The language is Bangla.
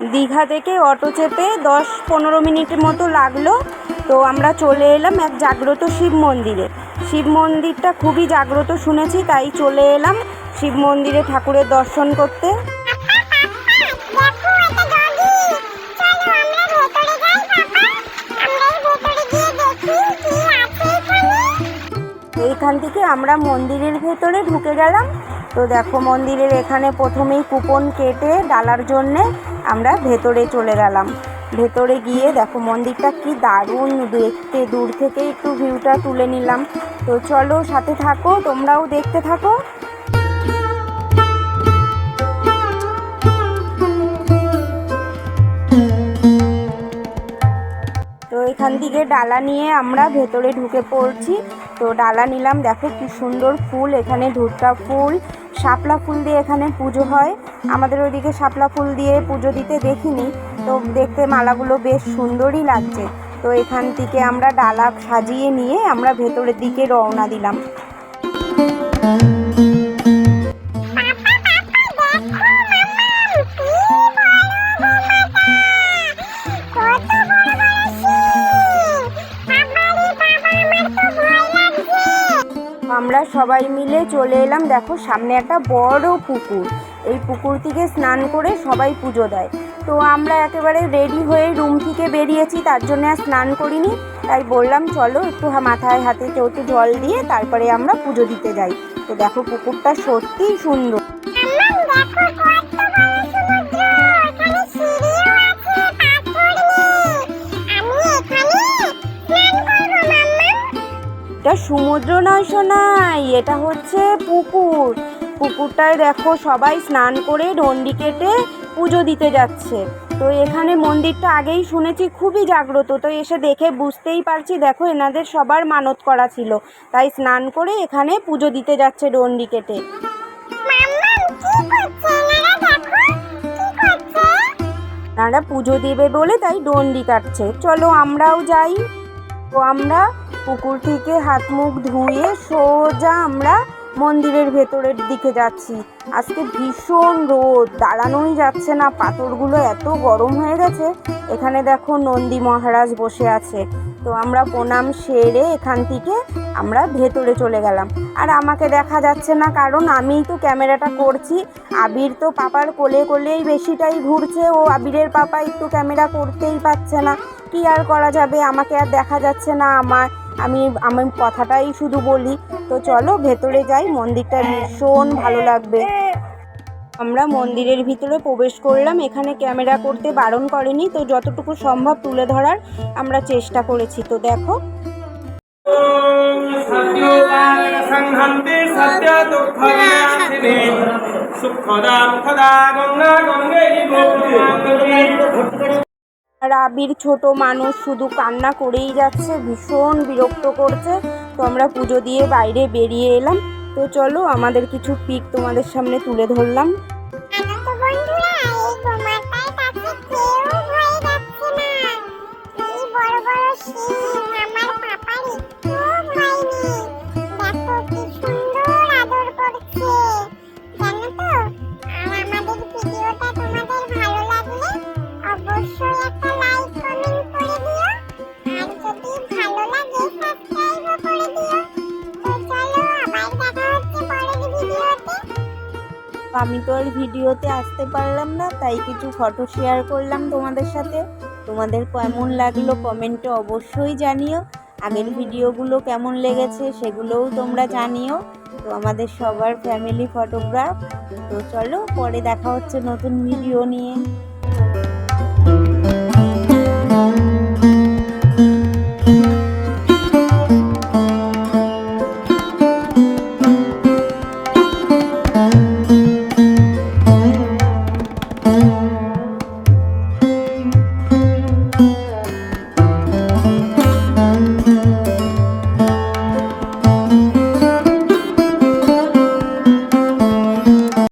দীঘা থেকে অটো চেপে দশ পনেরো মিনিটের মতো লাগল। তো আমরা চলে এলাম এক জাগ্রত শিব মন্দিরে। শিব মন্দিরটা খুবই জাগ্রত শুনেছি তাই চলে এলাম শিব মন্দিরে ঠাকুরের দর্শন করতে। এইখান থেকে আমরা মন্দিরের ভেতরে ঢুকে গেলাম। তো দেখো মন্দিরের এখানে প্রথমেই কুপন কেটে ডালার জন্যে আমরা ভেতরে চলে গেলাম। ভেতরে গিয়ে দেখো মন্দিরটা কি দারুণ দেখতে। দূর থেকে একটু ভিউটা তুলে নিলাম। তো চলো সাথে থাকো, তোমরাও দেখতে থাকো। তো এখান থেকে ডালা নিয়ে আমরা ভেতরে ঢুকে পড়ছি। তো ডালা নিলাম। দেখো কি সুন্দর ফুল, এখানে ধূপটা ফুল, শাপলা ফুল দিয়ে এখানে পুজো হয়। আমাদের ওইদিকে শাপলা ফুল দিয়ে পুজো দিতে দেখিনি, তো দেখতে মালাগুলো বেশ সুন্দরই লাগছে। তো এখান থেকে আমরা ডালা সাজিয়ে নিয়ে আমরা ভেতরের দিকে রওনা দিলাম। আমরা সবাই মিলে চলে এলাম, দেখো সামনে একটা বড় পুকুর। এই পুকুর থেকে স্নান করে সবাই পুজো দেয়। তো আমরা একেবারে রেডি হয়ে রুম থেকে বেরিয়েছি, তার জন্য আর স্নান করিনি। তাই বললাম, চলো একটু মাথায় হাতে একটু জল দিয়ে তারপরে আমরা পুজো দিতে যাই। তো দেখো পুকুরটা সত্যিই সুন্দর। এটা সমুদ্র নয় সোনাই এটা হচ্ছে পুকুর। পুকুরটায় দেখো সবাই স্নান করে ডন্ডি কেটে পুজো দিতে যাচ্ছে। তো এখানে মন্দিরটা আগেই শুনেছি খুবই জাগ্রত। তো এসে দেখে বুঝতেই পারছি দেখো এনাদের সবার মানত করা ছিল। তাই স্নান করে এখানে পুজো দিতে যাচ্ছে ডন্ডি কেটে। তারা পুজো দেবে বলে তাই ডন্ডি কাটছে। চলো আমরাও যাই। তো আমরা পুকুর থেকে হাত মুখ ধুয়ে সোজা আমরা মন্দিরের ভেতরের দিকে যাচ্ছি। আজকে ভীষণ রোদ, দাঁড়ানোই যাচ্ছে না। পাথরগুলো এত গরম হয়ে গেছে। এখানে দেখো নন্দী মহারাজ বসে আছে। তো আমরা প্রণাম সেরে এখান থেকে আমরা ভেতরে চলে গেলাম। আর আমাকে দেখা যাচ্ছে না, কারণ আমিই তো ক্যামেরাটা করছি। আবির তো পাপার কোলে কোলেই বেশিটাই ঘুরছে। ও আবিরের পাপা একটু ক্যামেরা করতেই পারছে না। কি আর করা যাবে? আমাকে আর দেখা যাচ্ছে না। আমার আমি আমি কথাটাই শুধু বলি। তো চলো ভেতরে যাই, মন্দিরটা ভীষণ ভালো লাগবে। আমরা মন্দিরের ভিতরে প্রবেশ করলাম, এখানে ক্যামেরা করতে বারণ করেনি, তো যতটুকু সম্ভব তুলে ধরার আমরা চেষ্টা করেছি। তো দেখো। আর আবির ছোট মানুষ শুধু কান্না করেই যাচ্ছে, ভীষণ বিরক্ত করছে। তো আমরা পুজো দিয়ে বাইরে বেরিয়ে এলাম। তো চলো, আমাদের কিছু পিক তোমাদের সামনে তুলে ধরলাম। আমি তো আর ভিডিওতে আসতে পারলাম না, তাই কিছু ফটো শেয়ার করলাম তোমাদের সাথে। তোমাদের কেমন লাগল কমেন্টে অবশ্যই জানিও। আগের ভিডিওগুলো কেমন লেগেছে সেগুলোও তোমরা জানিও। তো আমাদের সবার ফ্যামিলি ফটোগ্রাফ তো চলো পরে দেখা হচ্ছে নতুন ভিডিও নিয়ে।